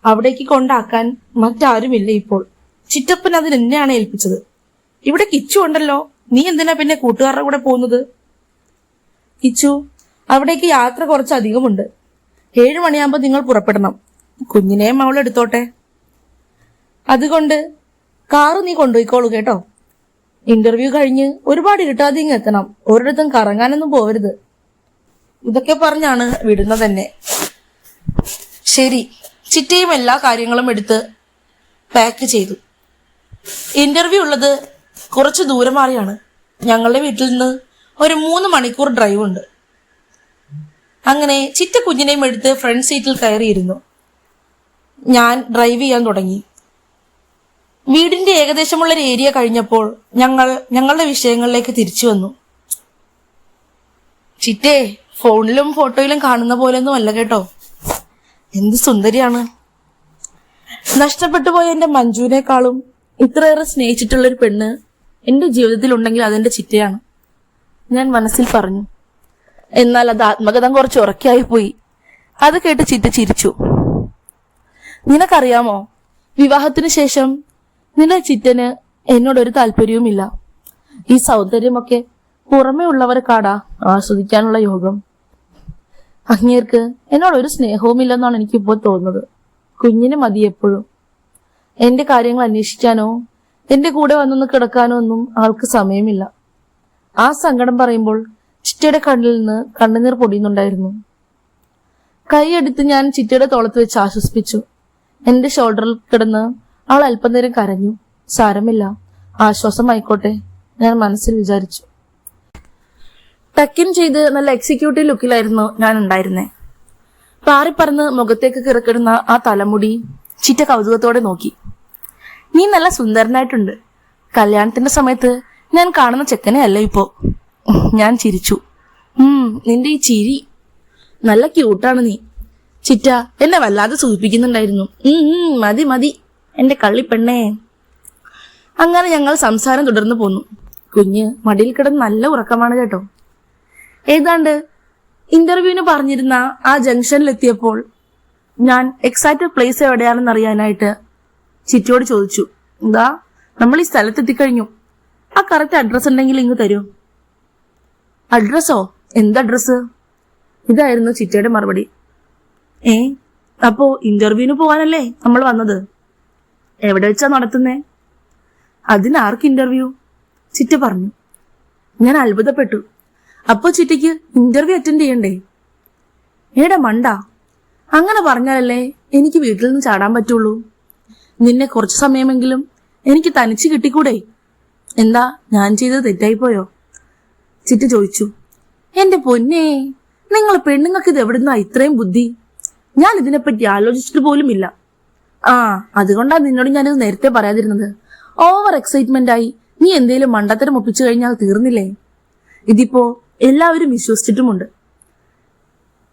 അവിടേക്ക് കൊണ്ടാക്കാൻ മറ്റാരുമില്ല ഇപ്പോൾ. ചിറ്റപ്പൻ അതിന് എന്നെയാണ് ഏൽപ്പിച്ചത്. ഇവിടെ കിച്ചു ഉണ്ടല്ലോ. നീ എന്തിനാ പിന്നെ കൂട്ടുകാരുടെ കൂടെ പോകുന്നത്? കിച്ചു അവിടേക്ക് യാത്ര കുറച്ച് അധികമുണ്ട് ഏഴ് മണിയാകുമ്പോൾ നിങ്ങൾ പുറപ്പെടണം. കുഞ്ഞിനെയും അവൾ എടുത്തോട്ടെ? അതുകൊണ്ട് കാറ് നീ കൊണ്ടുപോയിക്കോളൂ കേട്ടോ. ഇന്റർവ്യൂ കഴിഞ്ഞ് ഒരുപാട് ഇരുട്ടാതെ ഇങ്ങ് എത്തണം. ഒരിടത്തും കറങ്ങാനൊന്നും പോവരുത്. ഇതൊക്കെ പറഞ്ഞാണ് വിടുന്നത് തന്നെ ശരി. ചിറ്റയും എല്ലാ കാര്യങ്ങളും എടുത്ത് പാക്ക് ചെയ്തു. ഇന്റർവ്യൂ ഉള്ളത് കുറച്ച് ദൂരം മാറിയാണ്. ഞങ്ങളുടെ വീട്ടിൽ നിന്ന് ഒരു മൂന്ന് മണിക്കൂർ ഡ്രൈവ് ഉണ്ട്. അങ്ങനെ ചിറ്റ കുഞ്ഞിനെയും എടുത്ത് ഫ്രണ്ട് സീറ്റിൽ കയറിയിരുന്നു. ഞാൻ ഡ്രൈവ് ചെയ്യാൻ തുടങ്ങി. വീടിന്റെ ഏകദേശമുള്ള ഒരു ഏരിയ കഴിഞ്ഞപ്പോൾ ഞങ്ങൾ ഞങ്ങളുടെ വിഷയങ്ങളിലേക്ക് തിരിച്ചു വന്നു. ചിറ്റേ ഫോണിലും ഫോട്ടോയിലും കാണുന്ന പോലെയൊന്നും അല്ല കേട്ടോ. എന്ത് സുന്ദരിയാണ്. നഷ്ടപ്പെട്ടു പോയ എന്റെ മഞ്ജുവിനേക്കാളും ഇത്രയേറെ സ്നേഹിച്ചിട്ടുള്ള ഒരു പെണ്ണ് എന്റെ ജീവിതത്തിൽ ഉണ്ടെങ്കിൽ അതെന്റെ ചിറ്റയാണ്. ഞാൻ മനസ്സിൽ പറഞ്ഞു. എന്നാൽ അത് ആത്മകഥം കുറച്ച് ഉറക്കായി പോയി. അത് കേട്ട് ചിറ്റ ചിരിച്ചു. നിനക്കറിയാമോ? വിവാഹത്തിന് ശേഷം നിന്റെ ചിറ്റന് എന്നോടൊരു താല്പര്യവുമില്ല. ഈ സൗന്ദര്യമൊക്കെ പുറമേ ഉള്ളവർക്കാടാ ആസ്വദിക്കാനുള്ള യോഗം. അങ്ങേർക്ക് എന്നോടൊരു സ്നേഹവുമില്ലെന്നാണ് എനിക്കിപ്പോൾ തോന്നുന്നത്. കുഞ്ഞിന് മതി എപ്പോഴും. എന്റെ കാര്യങ്ങൾ അന്വേഷിക്കാനോ എന്റെ കൂടെ വന്നൊന്ന് കിടക്കാനോ ഒന്നും ആൾക്ക് സമയമില്ല. ആ സങ്കടം പറയുമ്പോൾ ചിറ്റയുടെ കണ്ണിൽ നിന്ന് കണ്ണുനീർ പൊടിയുന്നുണ്ടായിരുന്നു. കൈയെടുത്ത് ഞാൻ ചിറ്റയുടെ തോളത്ത് വെച്ച് ആശ്വസിപ്പിച്ചു. എന്റെ ഷോൾഡറിൽ കിടന്ന് അവൾ അല്പനേരം കരഞ്ഞു. സാരമില്ല. ആശ്വാസമായിക്കോട്ടെ. ഞാൻ മനസ്സിൽ വിചാരിച്ചു. ടക്കിൻ ചെയ്ത് നല്ല എക്സിക്യൂട്ടീവ് ലുക്കിലായിരുന്നു ഞാൻ ഉണ്ടായിരുന്നേ. പാറിപ്പറന്ന് മുഖത്തേക്ക് കിറക്കിടുന്ന ആ തലമുടി ചിറ്റ കൗതുകത്തോടെ നോക്കി. നീ നല്ല സുന്ദരനായിട്ടുണ്ട്. കല്യാണത്തിന്റെ സമയത്ത് ഞാൻ കാണുന്ന ചെക്കനെ അല്ല ഇപ്പോ? ഞാൻ ചിരിച്ചു. നിന്റെ ഈ ചിരി. നല്ല ക്യൂട്ടാണ് നീ. ചിറ്റ എന്നെ വല്ലാതെ സൂചിപ്പിക്കുന്നുണ്ടായിരുന്നു. മതി മതി. എന്റെ കള്ളിപ്പെണ്ണേ. അങ്ങനെ ഞങ്ങൾ സംസാരം തുടർന്നു പോന്നു. കുഞ്ഞ് മടിയിൽ കിടന്ന് നല്ല ഉറക്കമാണ് കേട്ടോ. ഏതാണ്ട് ഇന്റർവ്യൂവിന് പറഞ്ഞിരുന്ന ആ ജംഗ്ഷനിലെത്തിയപ്പോൾ ഞാൻ എക്സൈറ്റഡ് പ്ലേസ് എവിടെയാണെന്ന് അറിയാനായിട്ട് ചിറ്റയോട് ചോദിച്ചു. എന്താ നമ്മൾ ഈ സ്ഥലത്തെത്തിക്കഴിഞ്ഞു. ആ കറക്റ്റ് അഡ്രസ് ഉണ്ടെങ്കിൽ ഇങ്ങ് തരൂ. അഡ്രസ്സോ എന്ത് അഡ്രസ്സ് ഇതായിരുന്നു ചിറ്റയുടെ മറുപടി. ഏ അപ്പോ ഇന്റർവ്യൂവിന് പോകാനല്ലേ നമ്മൾ വന്നത്? എവിടെ വെച്ചാ നടത്തുന്നേ? അതിനാർക്ക് ഇന്റർവ്യൂ ചിറ്റ പറഞ്ഞു. ഞാൻ അത്ഭുതപ്പെട്ടു. അപ്പോ ചിറ്റയ്ക്ക് ഇന്റർവ്യൂ അറ്റൻഡ് ചെയ്യണ്ടേ? ഏടാ മണ്ട അങ്ങനെ പറഞ്ഞാലല്ലേ എനിക്ക് വീട്ടിൽ നിന്ന് ചാടാൻ പറ്റുള്ളൂ. നിന്നെ കുറച്ച് സമയമെങ്കിലും എനിക്ക് തനിച്ച് കിട്ടിക്കൂടെ? എന്താ ഞാൻ ചെയ്തത് തെറ്റായിപ്പോയോ? ചിറ്റ ചോദിച്ചു എന്റെ പൊന്നെ നിങ്ങൾ പെണ്ണുങ്ങൾക്ക് ഇത് എവിടുന്നാ ഇത്രയും ബുദ്ധി? ഞാൻ ഇതിനെപ്പറ്റി ആലോചിച്ചിട്ട് പോലുമില്ല. ആ അതുകൊണ്ടാണ് നിന്നോട് ഞാനിത് നേരത്തെ പറയാതിരുന്നത്. ഓവർ എക്സൈറ്റ്മെന്റ് ആയി നീ എന്തേലും മണ്ടത്തരം ഒപ്പിച്ചു കഴിഞ്ഞാൽ തീർന്നില്ലേ? ഇതിപ്പോ എല്ലാവരും വിശ്വസിച്ചിട്ടുമുണ്ട്.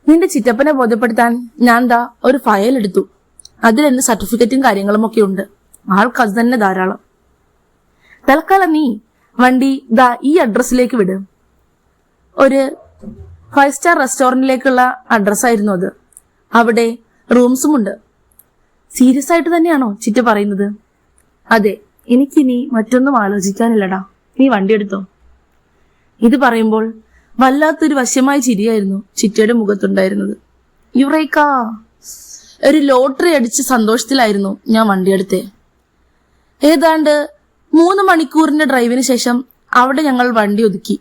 നിന്റെ ചിറ്റപ്പനെ ബോധ്യപ്പെടുത്താൻ ഞാൻ ദാ ഒരു ഫയൽ എടുത്തു. അതിൽ എന്റെ സർട്ടിഫിക്കറ്റും കാര്യങ്ങളും ഒക്കെ ഉണ്ട്. ആൾക്ക് അത് തന്നെ ധാരാളം. തൽക്കാലം നീ വണ്ടി ദാ ഈ അഡ്രസ്സിലേക്ക് വിട്. ഒരു ഫൈവ് സ്റ്റാർ റെസ്റ്റോറന്റിലേക്കുള്ള അഡ്രസ്സായിരുന്നു അത്. അവിടെ റൂംസും ഉണ്ട് സീരിയസ് ആയിട്ട് തന്നെയാണോ ചിറ്റ പറയുന്നത്? അതെ എനിക്കിനി മറ്റൊന്നും ആലോചിക്കാനില്ലടാ. നീ വണ്ടി എടുത്തോ? ഇത് പറയുമ്പോൾ വല്ലാത്തൊരു വശ്യമായ ചിരിയായിരുന്നു ചിറ്റയുടെ മുഖത്തുണ്ടായിരുന്നത്. യുറേക്ക ഒരു ലോട്ടറി അടിച്ച് സന്തോഷത്തിലായിരുന്നു ഞാൻ വണ്ടിയെടുത്തേ ഏതാണ്ട് മൂന്ന് മണിക്കൂറിന്റെ ഡ്രൈവിന് ശേഷം അവിടെ ഞങ്ങൾ വണ്ടി ഒതുക്കി.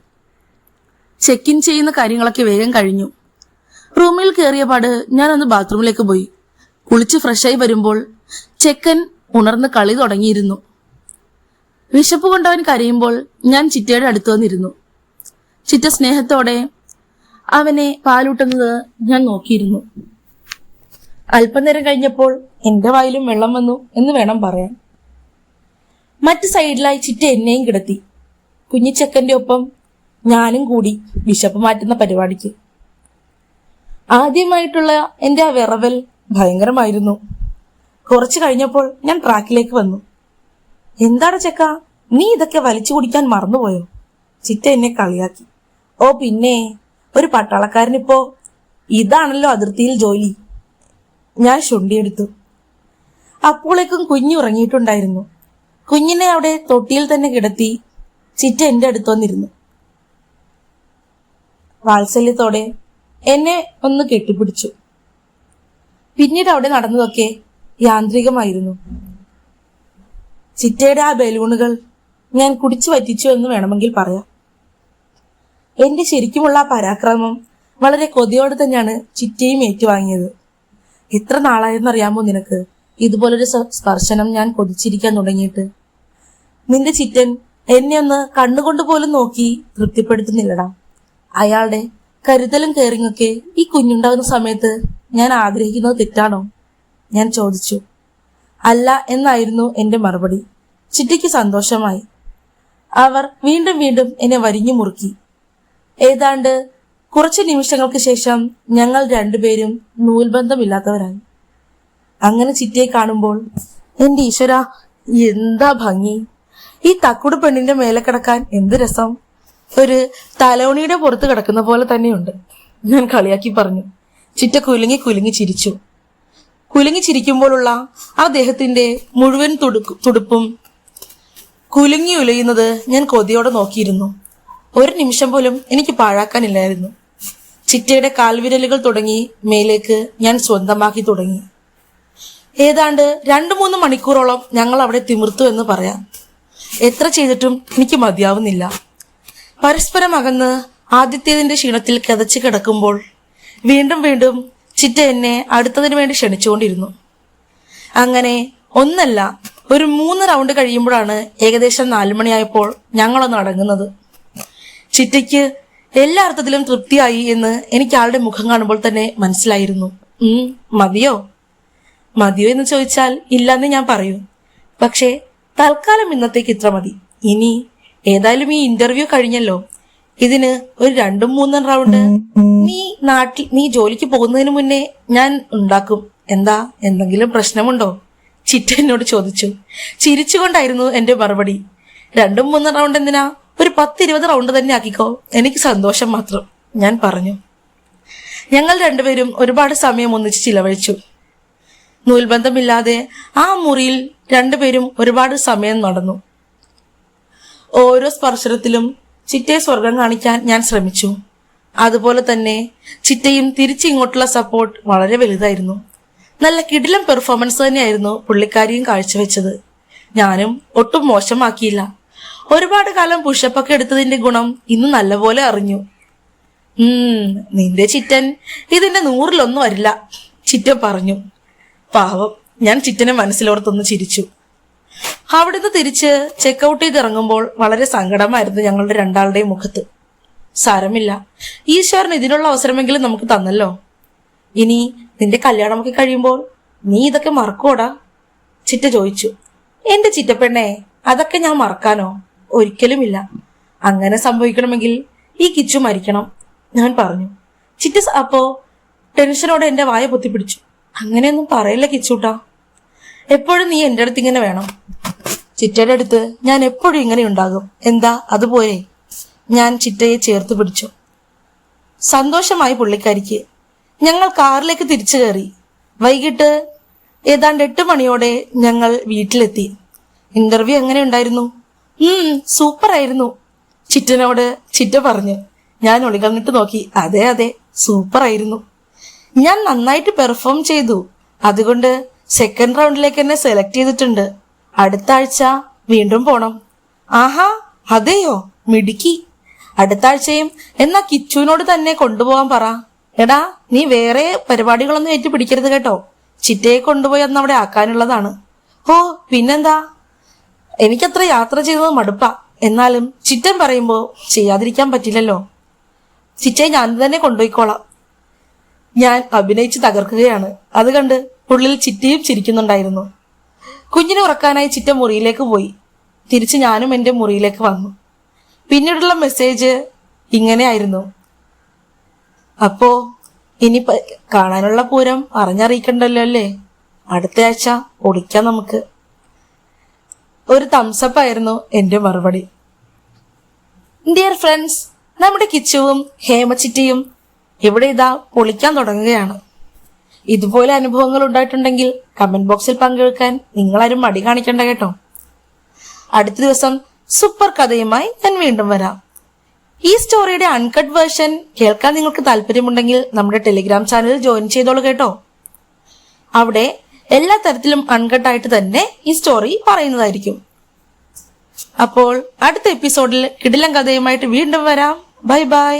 ചെക്ക് ഇൻ ചെയ്യുന്ന കാര്യങ്ങളൊക്കെ വേഗം കഴിഞ്ഞു. റൂമിൽ കയറിയ പാട് ഞാനൊന്ന് ബാത്റൂമിലേക്ക് പോയി. കുളിച്ച് ഫ്രഷായി വരുമ്പോൾ ചെക്കൻ ഉണർന്ന് കളി തുടങ്ങിയിരുന്നു. വിശപ്പ് കൊണ്ടവൻ കരയുമ്പോൾ ഞാൻ ചിറ്റയുടെ അടുത്ത് വന്നിരുന്നു. ചിറ്റ സ്നേഹത്തോടെ അവനെ പാലൂട്ടുന്നത് ഞാൻ നോക്കിയിരുന്നു. അല്പനേരം കഴിഞ്ഞപ്പോൾ എന്റെ വായിലും വെള്ളം വന്നു എന്ന് വേണം പറയാൻ. മറ്റു സൈഡിലായി ചിറ്റ എന്നെയും കിടത്തി. കുഞ്ഞിച്ചക്കന്റെ ഒപ്പം ഞാനും കൂടി വിശപ്പ് മാറ്റുന്ന പരിപാടിക്ക്. ആദ്യമായിട്ടുള്ള എന്റെ ആ വിറവൽ ഭയങ്കരമായിരുന്നു. കുറച്ചു കഴിഞ്ഞപ്പോൾ ഞാൻ ട്രാക്കിലേക്ക് വന്നു. എന്താണ് ചെക്ക? നീ ഇതൊക്കെ വലിച്ചു കുടിക്കാൻ മറന്നുപോയോ? ചിറ്റ എന്നെ കളിയാക്കി. ഓ പിന്നെ ഒരു പട്ടാളക്കാരനിപ്പോ ഇതാണല്ലോ അതിർത്തിയിൽ ജോലി. ഞാൻ ശുണ്ടിയെടുത്തു. അപ്പോളേക്കും കുഞ്ഞു ഉറങ്ങിയിട്ടുണ്ടായിരുന്നു. കുഞ്ഞിനെ അവിടെ തൊട്ടിയിൽ തന്നെ കിടത്തി ചിറ്റ എന്റെ അടുത്ത് വന്നിരുന്നു. വാത്സല്യത്തോടെ എന്നെ ഒന്ന് കെട്ടിപ്പിടിച്ചു. പിന്നീട് അവിടെ നടന്നതൊക്കെ യാന്ത്രികമായിരുന്നു. ചിറ്റയുടെ ആ ബലൂണുകൾ ഞാൻ കുടിച്ചു വറ്റിച്ചു എന്ന് വേണമെങ്കിൽ പറയാം. എന്റെ ശരിക്കുമുള്ള പരാക്രമം വളരെ കൊതിയോടെ തന്നെയാണ് ചിറ്റയും ഏറ്റുവാങ്ങിയത്. എത്ര നാളായെന്നറിയാമോ നിനക്ക്? ഇതുപോലൊരു സ്പർശനം ഞാൻ കൊതിച്ചിരിക്കാൻ തുടങ്ങിയിട്ട്. നിന്റെ ചിറ്റൻ എന്നെ ഒന്ന് കണ്ണുകൊണ്ട് പോലും നോക്കി തൃപ്തിപ്പെടുത്തുന്നില്ലടാ. അയാളുടെ കരുതലും കെയറിങ്ങൊക്കെ ഈ കുഞ്ഞുണ്ടാകുന്ന സമയത്ത് ഞാൻ ആഗ്രഹിക്കുന്നത് തെറ്റാണോ? ഞാൻ ചോദിച്ചു. അല്ല എന്നായിരുന്നു എന്റെ മറുപടി. ചിട്ടിക്ക് സന്തോഷമായി. അവർ വീണ്ടും വീണ്ടും എന്നെ വരിഞ്ഞു മുറുക്കി. ഏതാണ്ട് കുറച്ച് നിമിഷങ്ങൾക്ക് ശേഷം ഞങ്ങൾ രണ്ടുപേരും നൂൽബന്ധമില്ലാത്തവരായി. അങ്ങനെ ചിറ്റയെ കാണുമ്പോൾ എന്റെ ഈശ്വര എന്താ ഭംഗി? ഈ തക്കുട് പെണ്ണിന്റെ മേലെ കിടക്കാൻ എന്ത് രസം? ഒരു തലോണിയുടെ പുറത്ത് കിടക്കുന്ന പോലെ തന്നെയുണ്ട്. ഞാൻ കളിയാക്കി പറഞ്ഞു. ചിറ്റ കുലുങ്ങി കുലുങ്ങി ചിരിച്ചു. കുലുങ്ങി ചിരിക്കുമ്പോഴുള്ള ആ ദേഹത്തിന്റെ മുഴുവൻ തുടുക്കു- തുടുപ്പും കുലുങ്ങി ഉലയുന്നത് ഞാൻ കൊതിയോടെ നോക്കിയിരുന്നു. ഒരു നിമിഷം പോലും എനിക്ക് പാഴാക്കാനില്ലായിരുന്നു. ചിറ്റയുടെ കാൽവിരലുകൾ തുടങ്ങി മേലേക്ക് ഞാൻ സ്വന്തമാക്കി തുടങ്ങി. ഏതാണ്ട് രണ്ടു മൂന്ന് മണിക്കൂറോളം ഞങ്ങൾ അവിടെ തിമിർത്തു എന്ന് പറയാം. എത്ര ചെയ്തിട്ടും എനിക്ക് മതിയാവുന്നില്ല. പരസ്പരം അകന്ന് ആദ്യത്തേതിന്റെ ക്ഷീണത്തിൽ കിതച്ചു കിടക്കുമ്പോൾ വീണ്ടും വീണ്ടും ചിറ്റ എന്നെ അടുത്തതിനു വേണ്ടി ക്ഷണിച്ചുകൊണ്ടിരുന്നു. അങ്ങനെ ഒന്നല്ല ഒരു മൂന്ന് റൗണ്ട് കഴിയുമ്പോഴാണ് ഏകദേശം നാലു മണിയായപ്പോൾ ഞങ്ങളൊന്ന് അടങ്ങുന്നത്. ചിറ്റയ്ക്ക് എല്ലാ അർത്ഥത്തിലും തൃപ്തിയായി എന്ന് എനിക്ക് ആളുടെ മുഖം കാണുമ്പോൾ തന്നെ മനസ്സിലായിരുന്നു. ഉം മതിയോ? മതിയോ എന്ന് ചോദിച്ചാൽ ഇല്ലെന്ന് ഞാൻ പറയൂ. പക്ഷേ തൽക്കാലം ഇന്നത്തേക്ക് ഇത്ര മതി. ഇനി ഏതായാലും ഈ ഇന്റർവ്യൂ കഴിഞ്ഞല്ലോ. ഇതിന് ഒരു രണ്ടും മൂന്നും റൗണ്ട് നീ നാട്ടിൽ നീ ജോലിക്ക് പോകുന്നതിന് മുന്നേ ഞാൻ ഉണ്ടാക്കും. എന്താ? എന്തെങ്കിലും പ്രശ്നമുണ്ടോ? ചിറ്റ എന്നോട് ചോദിച്ചു. ചിരിച്ചുകൊണ്ടായിരുന്നു എന്റെ മറുപടി. രണ്ടും മൂന്നും റൗണ്ട് എന്തിനാ? ഒരു പത്തിരുപത് റൗണ്ട് തന്നെ ആക്കിക്കോ. എനിക്ക് സന്തോഷം മാത്രം. ഞാൻ പറഞ്ഞു. ഞങ്ങൾ രണ്ടുപേരും ഒരുപാട് സമയം ഒന്നിച്ച് ചിലവഴിച്ചു. നൂൽബന്ധമില്ലാതെ ആ മുറിയിൽ രണ്ടുപേരും ഒരുപാട് സമയം നടന്നു. ഓരോ സ്പർശനത്തിലും ചിറ്റയെ സ്വർഗം കാണിക്കാൻ ഞാൻ ശ്രമിച്ചു. അതുപോലെ തന്നെ ചിറ്റയും തിരിച്ചിങ്ങോട്ടുള്ള സപ്പോർട്ട് വളരെ വലുതായിരുന്നു. നല്ല കിടിലം പെർഫോമൻസ് തന്നെയായിരുന്നു പുള്ളിക്കാരിയും കാഴ്ചവെച്ചത്. ഞാനും ഒട്ടും മോശമാക്കിയില്ല. ഒരുപാട് കാലം പുഷപ്പൊക്കെ എടുത്തതിന്റെ ഗുണം ഇന്ന് നല്ലപോലെ അറിഞ്ഞു. ഉം നിന്റെ ചിറ്റൻ ഇതിന്റെ നൂറിലൊന്നും വരില്ല ചിറ്റൻ പറഞ്ഞു. പാവം ഞാൻ ചിറ്റനെ മനസ്സിലോർത്തൊന്ന് ചിരിച്ചു. അവിടുന്ന് തിരിച്ച് ചെക്കൗട്ട് ചെയ്ത് ഇറങ്ങുമ്പോൾ വളരെ സങ്കടമായിരുന്നു ഞങ്ങളുടെ രണ്ടാളുടെയും മുഖത്ത്. സാരമില്ല. ഈശ്വരൻ ഇതിനുള്ള അവസരമെങ്കിലും നമുക്ക് തന്നല്ലോ. ഇനി നിന്റെ കല്യാണമൊക്കെ കഴിയുമ്പോൾ നീ ഇതൊക്കെ മറക്കോടാ ചിറ്റ ചോദിച്ചു. എന്റെ ചിറ്റപ്പെണ്ണെ അതൊക്കെ ഞാൻ മറക്കാനോ? ഒരിക്കലുമില്ല. അങ്ങനെ സംഭവിക്കണമെങ്കിൽ ഈ കിച്ചു മരിക്കണം ഞാൻ പറഞ്ഞു. ചിറ്റ അപ്പോ ടെൻഷനോടെ എന്റെ വായ പൊത്തിപ്പിടിച്ചു. അങ്ങനെയൊന്നും പറയല്ല കിച്ചൂട്ടാ? എപ്പോഴും നീ എന്റെ അടുത്ത് ഇങ്ങനെ വേണം. ചിറ്റയുടെ അടുത്ത് ഞാൻ എപ്പോഴും ഇങ്ങനെ ഉണ്ടാകും. എന്താ? അതുപോലെ. ഞാൻ ചിറ്റയെ ചേർത്ത് പിടിച്ചു. സന്തോഷമായി പുള്ളിക്കാരിക്ക്. ഞങ്ങൾ കാറിലേക്ക് തിരിച്ചു കയറി. വൈകിട്ട് ഏതാണ്ട് എട്ട് മണിയോടെ ഞങ്ങൾ വീട്ടിലെത്തി. ഇന്റർവ്യൂ എങ്ങനെ ഉണ്ടായിരുന്നു? ഉം സൂപ്പർ ആയിരുന്നു. ചിറ്റനോട് ചിറ്റ പറഞ്ഞു. ഞാൻ ഒളികന്നിട്ട് നോക്കി. അതെ അതെ സൂപ്പർ ആയിരുന്നു. ഞാൻ നന്നായിട്ട് പെർഫോം ചെയ്തു. അതുകൊണ്ട് സെക്കൻഡ് റൗണ്ടിലേക്ക് എന്നെ സെലക്ട് ചെയ്തിട്ടുണ്ട്. അടുത്ത ആഴ്ച വീണ്ടും പോണം. ആഹാ അതെയോ? മിടുക്കി. അടുത്ത ആഴ്ചയും എന്നാ കിച്ചുവിനോട് തന്നെ കൊണ്ടുപോകാൻ പറ. എടാ നീ വേറെ പരിപാടികളൊന്നും ഏറ്റു പിടിക്കരുത് കേട്ടോ. ചിറ്റയെ കൊണ്ടുപോയി അന്ന് അവിടെ ആക്കാനുള്ളതാണ്. ഓ പിന്നെന്താ? എനിക്കത്ര യാത്ര ചെയ്തത് മടുപ്പാ. എന്നാലും ചിറ്റൻ പറയുമ്പോ ചെയ്യാതിരിക്കാൻ പറ്റില്ലല്ലോ. ചിറ്റയെ ഞാൻ തന്നെ കൊണ്ടുപോയിക്കോളാം. ഞാൻ അഭിനയിച്ച് തകർക്കുകയാണ്. അത് കണ്ട് ഉള്ളിൽ ചിറ്റയും ചിരിക്കുന്നുണ്ടായിരുന്നു. കുഞ്ഞിനെ ഉറക്കാനായി ചിറ്റ മുറിയിലേക്ക് പോയി. തിരിച്ച് ഞാനും എന്റെ മുറിയിലേക്ക് വന്നു. പിന്നീടുള്ള മെസ്സേജ് ഇങ്ങനെയായിരുന്നു. അപ്പോ ഇനി കാണാനുള്ള പൂരം അറിഞ്ഞറിയിക്കണ്ടല്ലോ അല്ലേ? അടുത്ത ആഴ്ച ഒടിക്കാം നമുക്ക്. ഒരു തംസപ്പ് ആയിരുന്നു എന്റെ മറുപടി. ഡിയർ ഫ്രണ്ട്സ് നമ്മുടെ കിച്ചുവും ഹേമച്ചിറ്റിയും ഇവിടെ ഇതാ പൊളിക്കാൻ തുടങ്ങുകയാണ്. ഇതുപോലെ അനുഭവങ്ങൾ ഉണ്ടായിട്ടുണ്ടെങ്കിൽ കമന്റ് ബോക്സിൽ പങ്കുവെക്കാൻ നിങ്ങളാരും മടി കാണിക്കണ്ട കേട്ടോ. അടുത്ത ദിവസം സൂപ്പർ കഥയുമായി ഞാൻ വീണ്ടും വരാം. ഈ സ്റ്റോറിയുടെ അൺകട്ട് വേർഷൻ കേൾക്കാൻ നിങ്ങൾക്ക് താല്പര്യമുണ്ടെങ്കിൽ നമ്മുടെ ടെലിഗ്രാം ചാനൽ ജോയിൻ ചെയ്തോളൂ കേട്ടോ. അവിടെ എല്ലാ തരത്തിലും അൺകട്ട് ആയിട്ട് തന്നെ ഈ സ്റ്റോറി പറയുന്നതായിരിക്കും. അപ്പോൾ അടുത്ത എപ്പിസോഡിൽ കിടിലം കഥയുമായിട്ട് വീണ്ടും വരാം. Bye bye